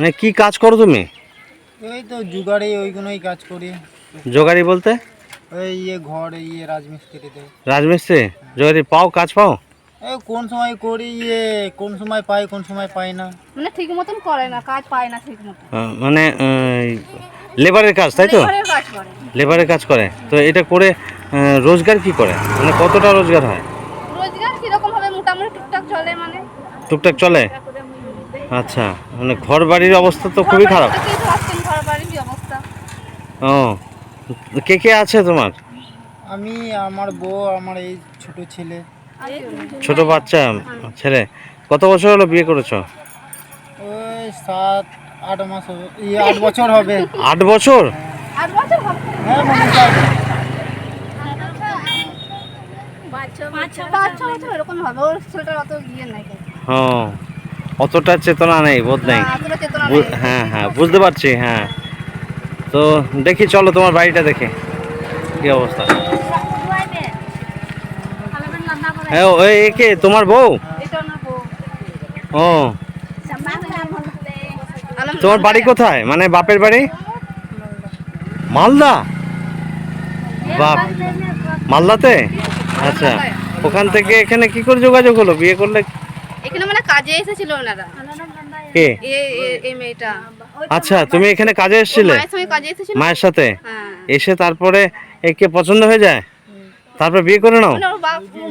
মানে কি কাজ করো তুমি? এই তো জুগাড়ে ওইগুলোই কাজ করি। জোগাড়ি বলতে? ওই ইয়ে ঘর ইয়ে রাজমিস্ত্রিতে। রাজমিস্ত্রি? জোগাড়ি পাও কাজ পাও? এই কোন সময় করি ইয়ে কোন সময় পাই কোন সময় পাই না। মানে ঠিক মতন করে না কাজ পায় না ঠিক মতন। মানে লেবারের কাজ তাই তো? লেবারের কাজ করে। লেবারের কাজ করে। তো এটা করে রোজগার কি করে? মানে কতটা রোজগার হয়? রোজগার কীরকম হবে মোটামুটি টুকটাক চলে মানে। টুকটাক চলে? আচ্ছা মানে ঘর বাড়ির অবস্থা তো খুবই খারাপ। ও কে কে আছে তোমার? আমি আমার বউ আমার এই ছোট ছেলে। ছোট বাচ্চা ছেলে। কত বছর হলো বিয়ে করেছ? ওই সাত আট মাস হবে ইয়ে আট বছর হবে। আট বছর? হ্যাঁ মানে তাই। পাঁচ ছ বছর এরকম হবে ওর ছেলেটার অত নাই। ও অতটা চেতনা নেই বোধ নেই। চেতনা নেই। হ্যাঁ হ্যাঁ বুঝতে পারছি হ্যাঁ। তো দেখি চলো তোমার বাড়িটা দেখে কি অবস্থা। হ্যাঁ ও এ কে তোমার বউ। ও। তোমার বাড়ি কোথায়? মানে বাপের বাড়ি? মালদা? বাপ মালদাতে? আচ্ছা ওখান থেকে এখানে কি করে যোগাযোগ হলো? বিয়ে করলে কাজে এসেছিল ওনারা। কে? এই মেয়েটা। আচ্ছা তুমি এখানে কাজে এসেছিলে? মায়ের সাথে? হ্যাঁ। এসে তারপরে একে পছন্দ হয়ে যায়? তারপর বিয়ে করে নাও?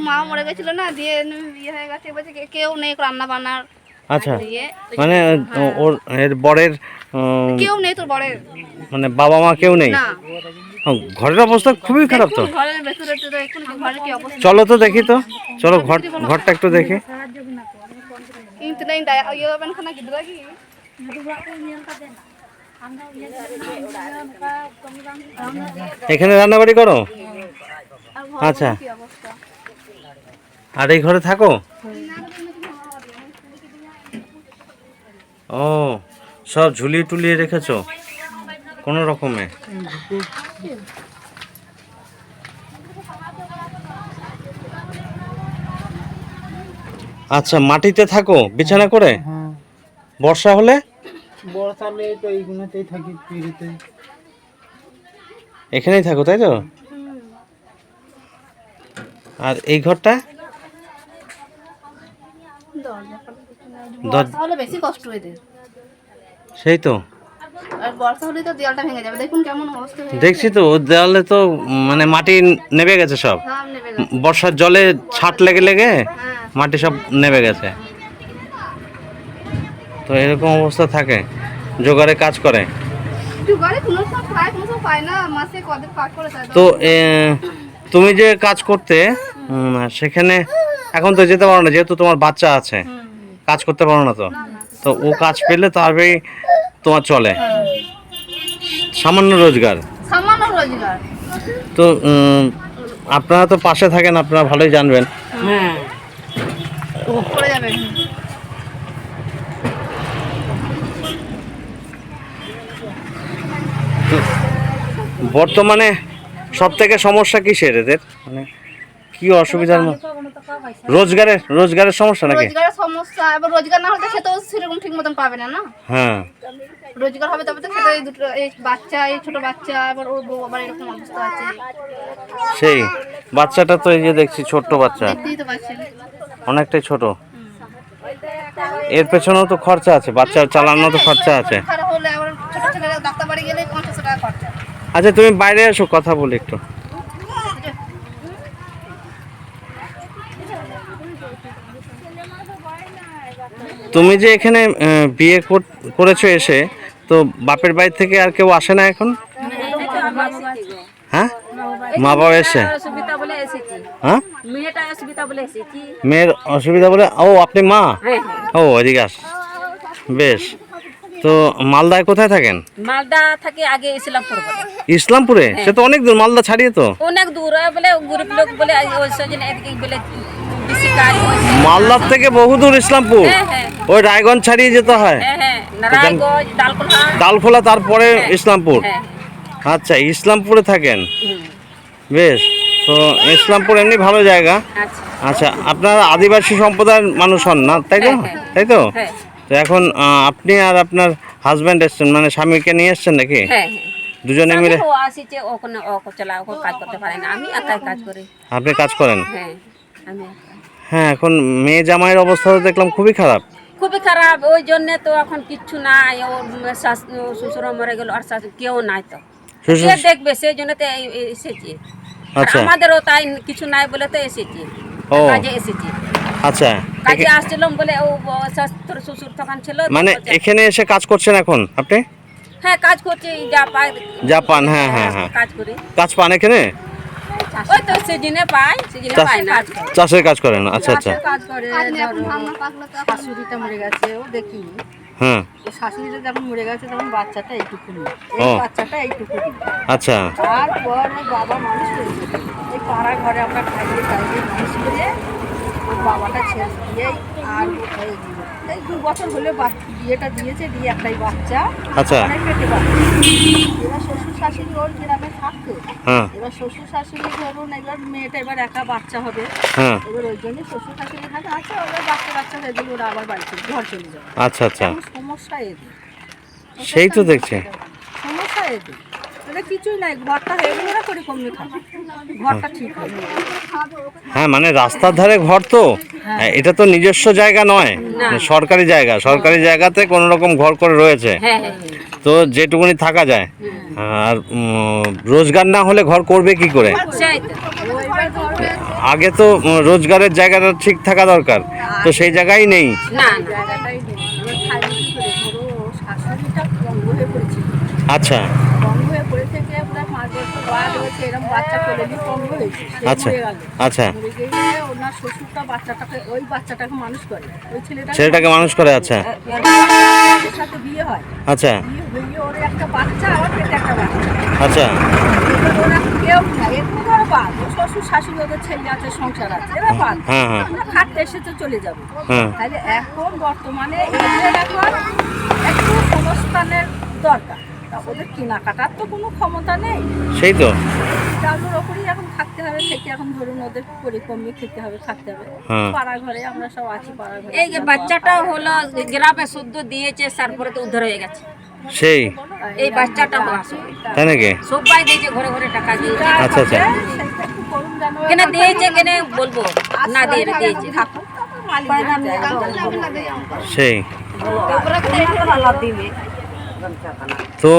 মা মরে গেছিল না দিয়ে বিয়ে হয়ে গেছে বলছে কেউ নেই রান্না বান্নার আচ্ছা। মানে ও- ওর এর বরের কেউ নেই তোর বড়ের মানে বাবা মা কেউ নেই? ঘরের অবস্থা খুবই খারাপ তো। চলো তো দেখি তো। চলো ঘর ঘরটা একটু দেখি। কিন্তু নেই ডায়া হবেন খানা কি দাদা কি এখানে রান্নাবাড়ি করো? আচ্ছা। আর এই ঘরে থাকো? ও সব ঝুলিয়ে টুলিয়ে রেখেছো? কোনো রকমে? আচ্ছা মাটিতে থাকো বিছানা করে? হ্যাঁ বর্ষা হলে? বর্ষালে তো এইগুলোতেই থাকি পিড়িতে এখানেই থাকো তাই তো? আর এই ঘরটা? বেশি কষ্ট সেই তো। আর বর্ষা হলে তো দেয়ালটা ভেঙে যাবে। দেখুন কেমন অবস্থা হয়ে দেখছি তো দেওয়ালে তো মানে মাটি নেবে গেছে সব। হ্যাঁ। বর্ষার জলে ছাট লেগে লেগে? হ্যাঁ। মাটি সব নেবে গেছে। তো এরকম অবস্থা থাকে জোগাড়ে কাজ করে। তো তুমি যে কাজ করতে সেখানে এখন তো যেতে পারো না যেহেতু তোমার বাচ্চা আছে। কাজ করতে পারো না তো। তো ও কাজ পেলে তবেই তোমার চলে। সামান্য রোজগার। সামান্য রোজগার। তো আপনারা তো পাশে থাকেন আপনারা ভালোই জানবেন। করে যাবে বর্তমানে সব থেকে সমস্যা কিসের এদের? মানে কি অসুবিধার মধ্যে? রোজগারের রোজগারের সমস্যা নাকি? রোজগারের সমস্যা এবার রোজগার না হলে সে তো সেরকম ঠিক মতন পাবে না না? হ্যাঁ। রোজগার হবে তবে তো খেতে এই দুটো এই বাচ্চা এই ছোট বাচ্চা আবার ওর বউ আবার এরকম অবস্থা আছে। সেই বাচ্চাটা তো এই যে দেখছি ছোট্ট বাচ্চা। অনেকটাই ছোট। এর পেছনেও তো খরচা আছে বাচ্চা চালানো তো খরচা আছে। খারাপ হলে আবার ছোট ছেলেরা ডাক্তার বাড়ি গেলে পঞ্চাশশো টাকা খরচা। আচ্ছা তুমি বাইরে এসো কথা বলি একটু। তুমি যে এখানে বিয়ে করেছ এসে তো বাপের বাড়ি থেকে আর কেউ আসে না এখন? হ্যাঁ? মা বাবা এসে? হ্যাঁ? মেয়ের অসুবিধা বলে ও আপনি মা? হ্যাঁ। ও এদিকে আস। বেশ। তো মালদায় কোথায় থাকেন? মালদা থেকে আগে ইসলামপুর ইসলামপুরে? সে তো অনেক দূর মালদা ছাড়িয়ে তো। অনেক দূর হয় বলে গরিব লোক বলে ওই সজন এদিকে বলে বেশি কাজ হয়েছে মালদার থেকে বহু দূর ইসলামপুর? হ্যাঁ হ্যাঁ। ওই রায়গঞ্জ ছাড়িয়ে যেতে হয়? হ্যাঁ হ্যাঁ। ডালখোলা। তারপরে ইসলামপুর? হ্যাঁ। আচ্ছা ইসলামপুরে থাকেন? বেশ তো ইসলামপুর এমনি ভালো জায়গা। আচ্ছা। আচ্ছা আপনার আদিবাসী সম্প্রদায়ের মানুষ হন না তাই তো? হ্যাঁ, হ্যাঁ। তাই তো? হ্যাঁ। তো এখন আপনি আর আপনার হাজব্যান্ড এসছেন মানে স্বামীকে নিয়ে এসছেন নাকি? হ্যাঁ হ্যাঁ। দুজনে মিলে? ও আসিছে ওখানে ও চলা ও কাজ করতে পারে না। আমি একাই কাজ করি। আপনি কাজ করেন? হ্যাঁ আমি হ্যাঁ এখন মেয়ে জামাইয়ের অবস্থা তো দেখলাম খুবই খারাপ। খুবই খারাপ ওই জন্যে তো এখন কিচ্ছু নাই। শাশ শ্বশুর মরে গেল আর শাশু কেউ নাই তো। কে দেখবে সেই জন্য তো এসেছি। আচ্ছা। আমাদেরও তাই কিছু নাই বলে তো এসেছি। ও। কাজে এসেছি। আচ্ছা। কাজে আসছিলাম বলে ও ও শাশ- তোর শ্বশুর তখন ছিল মানে এখানে এসে কাজ করছেন এখন আপনি? হ্যাঁ কাজ করছি যা পাই জাপান হ্যাঁ হ্যাঁ হ্যাঁ। কাজ করি। কাজ পান এখানে? ওই তো সিজনে পাই সিজনে পাই না। চাষের কাজ করেন আচ্ছা আচ্ছা। কাজ করে কাজ এখন ধান পাকলো তো। শাশুড়িটা মরে গেছে ও দেখি। হ্যাঁ। শাশুড়িটা যখন মরে গেছে তখন বাচ্চাটা এইটুকুনি। ও। এই বাচ্চাটা এইটুকুনি। আচ্ছা। তারপর বাবা মানুষ করেছে এই পাড়া ঘরে আমরা খাইয়ে খাইয়ে মানুষ করে বাবাটা ছেড়ে দিয়ে আর এই এই দু বছর হলে বিয়েটা দিয়েছে দিয়ে একটাই বাচ্চা। আচ্ছা। অনেক পেটে বাচ্চা? এবার শ্বশুর শাশুড়ি ওর গ্রামে থাকতো। হ্যাঁ। এবার শ্বশুর শাশুড়ি ধরুন এবার মেয়েটা এবার একা বাচ্চা হবে। হ্যাঁ। এবার ওই জন্য শ্বশুর শাশুড়ি থাকে আছে ওরা বাচ্চা বাচ্চা হয়ে গেলে ওরা আবার বাড়ি চলে ঘর চলে যাবে আচ্ছা আচ্ছা। সমস্যা এদের। সেই তো দেখছি। সমস্যা এদের। তাহলে কিছুই নাই ঘরটা হয়ে গেলে ওরা করে কমবে খাবে ঘরটা ঠিক হবে। হ্যাঁ মানে রাস্তার ধারে ঘর তো। হ্যাঁ, এটা তো নিজস্ব জায়গা নয় সরকারি জায়গা। সরকারি জায়গাতে কোনো রকম ঘর করে রয়েছে। হ্যাঁ হ্যাঁ তো যেটুকুনি থাকা যায়। আর রোজগার না হলে ঘর করবে কি করে? আগে তো রোজগারের জায়গাটা ঠিক থাকা দরকার। তো সেই জায়গায় নেই। না করে। ওই ছেলেটাকে ছেলেটাকে মানুষ করে আচ্ছা। সাথে বিয়ে হয়। আচ্ছা। বিয়ে ওর একটা বাচ্চা আবার একটা বাচ্চা। আচ্ছা। শ্বশুর শাশুড়ি ওদের ছেলে আছে সংসার আছে এরা বাদ হ্যাঁ হ্যাঁ। আমরা খাটতে এসে তো চলে যাবে। হ্যাঁ। তাহলে এখন বর্তমানে এখন একটু সংস্থানের দরকার তা ওদের কেনাকাটার তো কোনো ক্ষমতা নেই। সেই তো। চালুর ওপরেই এখন থাকতে হবে থেকে এখন ধরুন ওদের পরিকমে খেতে হবে থাকতে হবে। হ্যাঁ। পাড়া ঘরে আমরা সব আছি পাড়া ঘরে। এই যে বাচ্চাটা হলো গ্রামে শুদ্ধ দিয়েছে তারপরে তো উদ্ধার হয়ে গেছে। সেই। এই বাচ্চাটা তাই নাকি? সবাই দিয়েছে ঘরে ঘরে টাকা দিয়েছে আচ্ছা আচ্ছা। কেন দিয়েছে কেন বলব? না দিয়ে দিয়েছে। আমরা সেই। তো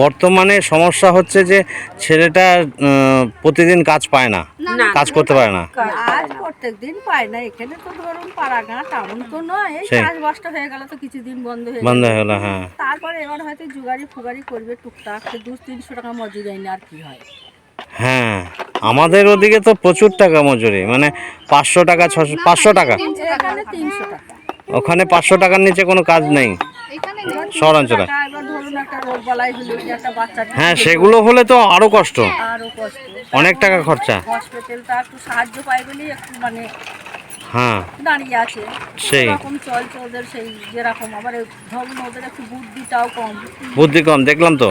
বর্তমানে সমস্যা হচ্ছে যে ছেলেটা প্রতিদিন কাজ পায় না। কাজ করতে পারে না। আজ প্রত্যেক দিন পাই না। এখানে তো ধরুন পাড়াগাঁ টাউন তো নয়। চাষবাসটা হয়ে গেল তো কিছুদিন বন্ধ হয়ে বন্ধ হয়ে গেলো হ্যাঁ। তারপরে এবার হয়তো জুগারি ফুগারি করবে টুকটাক। দু তিনশো টাকা মজুরি দেয় না আর কি হয়? হ্যাঁ আমাদের ওদিকে তো প্রচুর টাকা মজুরি। মানে পাঁচশো টাকা ছশো পাঁচশো টাকা। ওখানে পাঁচশো টাকার নিচে কোনো কাজ নেই। শহরাঞ্চলে। হ্যাঁ সেগুলো হলে তো আরও কষ্ট। অনেক টাকা খরচা। মানে হ্যাঁ। সেই। বুদ্ধি কম দেখলাম তো।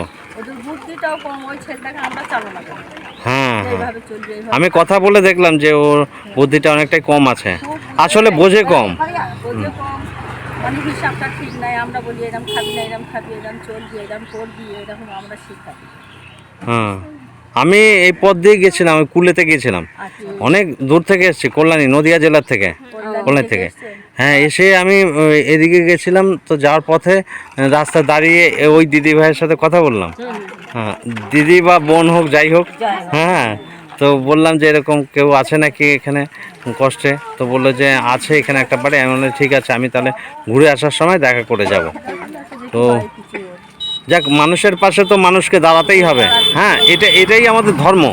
হ্যাঁ হ্যাঁ। আমি কথা বলে দেখলাম যে ওর বুদ্ধিটা অনেকটাই কম আছে। আসলে বোঝে কম। মানে হিসাবটা ঠিক নাই আমরা বলি এরকম খাবি না এরকম খাবি এরকম চলবি এরকম করবি এরকম আমরা শিখাবি হ্যাঁ আমি এই পথ দিয়ে গেছিলাম আমি কুলেতে গিয়েছিলাম আচ্ছা। অনেক দূর থেকে এসেছি কল্যাণী নদিয়া জেলার থেকে কল্যাণী থেকে হ্যাঁ এসে আমি এদিকে গেছিলাম তো যাওয়ার পথে রাস্তা দাঁড়িয়ে ওই দিদি ভাইয়ের সাথে কথা বললাম। হ্যাঁ দিদি বা বোন হোক। যাই হোক। হ্যাঁ তো বললাম যে এরকম কেউ আছে নাকি এখানে কষ্টে? তো বলল যে আছে এখানে একটা বাড়ি। আমি বললাম, ঠিক আছে, আমি তাহলে ঘুরে আসার সময় দেখা করে যাব। তো যাক, মানুষের পাশে তো মানুষকে দাঁড়াতেই হবে। হ্যাঁ এটা, এটাই আমাদের ধর্ম।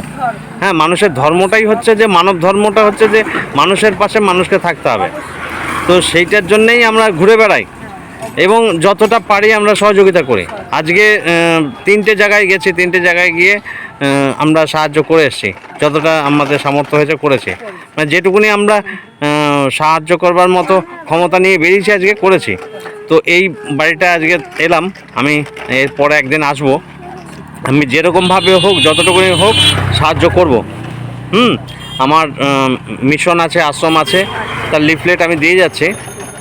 হ্যাঁ মানুষের ধর্মটাই হচ্ছে যে, মানব ধর্মটা হচ্ছে যে, মানুষের পাশে মানুষকে থাকতে হবে। তো সেইটার জন্যেই আমরা ঘুরে বেড়াই এবং যতটা পারি আমরা সহযোগিতা করি। আজকে তিনটে জায়গায় গেছি। তিনটে জায়গায় গিয়ে আমরা সাহায্য করে এসেছি। যতটা আমাদের সামর্থ্য হয়েছে করেছে। মানে যেটুকুনি আমরা সাহায্য করবার মতো ক্ষমতা নিয়ে বেরিয়েছি আজকে, করেছি। তো এই বাড়িটা আজকে এলাম। আমি এরপরে একদিন আসব। আমি যেরকমভাবে হোক, যতটুকুনি হোক, সাহায্য করব। হুম? আমার মিশন আছে, আশ্রম আছে। তার লিফলেট আমি দিয়ে যাচ্ছি।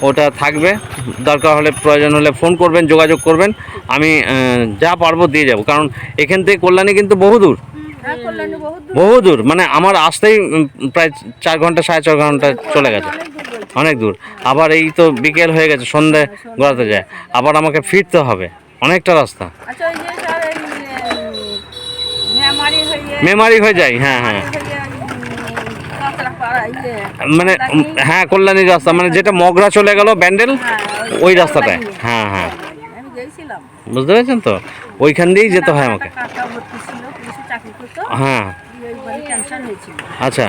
ওটা থাকবে। দরকার হলে প্রয়োজন হলে ফোন করবেন যোগাযোগ করবেন। আমি যা পারব দিয়ে যাব। কারণ এখান থেকে কল্যাণী কিন্তু বহু দূর। হ্যাঁ বহু দূর। মানে আমার আসতেই প্রায় চার ঘণ্টা সাড়ে চার ঘণ্টা চলে গেছে। অনেক দূর আবার এই তো বিকেল হয়ে গেছে সন্ধে গড়াতে যায়। আবার আমাকে ফিরতে হবে। অনেকটা রাস্তা। আচ্ছা মেমারি হয়ে যায় হ্যাঁ হ্যাঁ মানে হ্যাঁ কল্যাণীর রাস্তা মানে যেটা মগরা চলে গেল ব্যান্ডেল ওই রাস্তাটায়। হ্যাঁ হ্যাঁ। বুঝতে পেরেছেন তো? ওইখান দিয়েই যেতে হয় আমাকে। হ্যাঁ। হয়েছিল। আচ্ছা।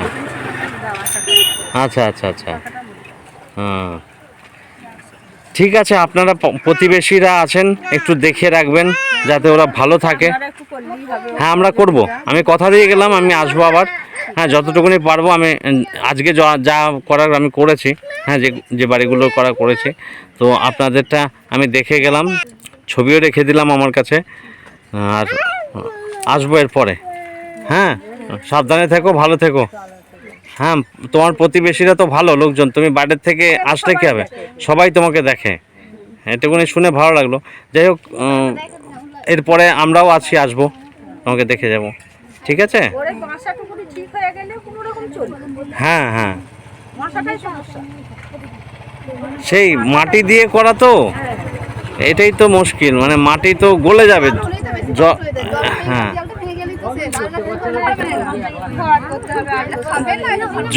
আচ্ছা আচ্ছা আচ্ছা। হ্যাঁ। ঠিক আছে আপনারা প্রতিবেশীরা আছেন একটু দেখে রাখবেন যাতে ওরা ভালো থাকে। হ্যাঁ আমরা করব। আমি কথা দিয়ে গেলাম আমি আসব আবার। হ্যাঁ যতটুকুনি পারব আমি আজকে যা- করার আমি করেছি হ্যাঁ যে যে বাড়িগুলো করা করেছি। তো আপনাদেরটা আমি দেখে গেলাম, ছবিও রেখে দিলাম আমার কাছে, আর আসব এরপরে। হ্যাঁ সাবধানে থেকো, ভালো থেকো। হ্যাঁ তোমার প্রতিবেশীরা তো ভালো লোকজন, তুমি বাইরের থেকে আসলে কী হবে? সবাই তোমাকে দেখে। এটুকুনি শুনে ভালো লাগল। যাই হোক এরপরে আমরাও আছি, আসব, তোমাকে দেখে যাব। ঠিক আছে? হয়ে হ্যাঁ সেই মাটি দিয়ে করা তো? এটাই তো মুশকিল মানে মাটি তো গলে যাবে। হয়ে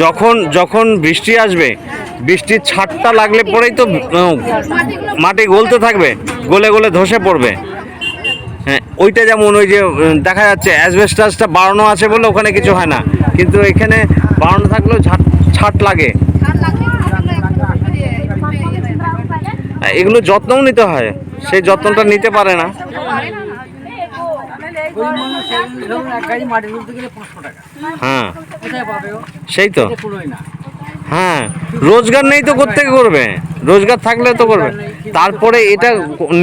যখন যখন বৃষ্টি আসবে বৃষ্টির ছাটটা লাগলে পরেই তো মাটি গলতে থাকবে গলে গলে ধসে পড়বে। ওইটা যেমন ওই যে দেখা যাচ্ছে অ্যাসবেস্টাসটা বাড়ানো আছে বলে ওখানে কিছু হয় না। কিন্তু এখানে বাড়ানো থাকলেও ছাট ছাট লাগে। হয়ে। এগুলো যত্নও নিতে হয়। সেই যত্নটা নিতে পারে না। হ্যাঁ সেই তো। হ্যাঁ রোজগার নেই তো করতে করবে? রোজগার থাকলে তো করবে। তারপরে এটা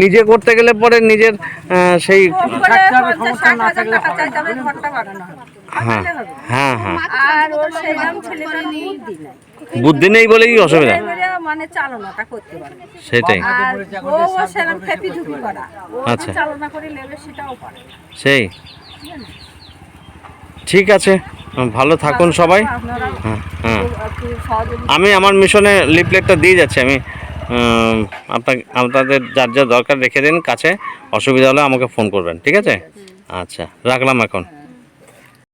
নিজে করতে গেলে পরে নিজের সেই হ্যাঁ হ্যাঁ হ্যাঁ। বুদ্ধি নাই বলেই অসুবিধা? সেটাই। আচ্ছা। সেই। ঠিক আছে। ভালো থাকুন সবাই। হ্যাঁ হ্যাঁ। আমি আমার মিশনে লিফলেটটা দিয়ে যাচ্ছি, আমি উম, আপনাকে আপনাদের যার যা দরকার রেখে দিন কাছে অসুবিধা হলে আমাকে ফোন করবেন ঠিক আছে? আচ্ছা রাখলাম এখন।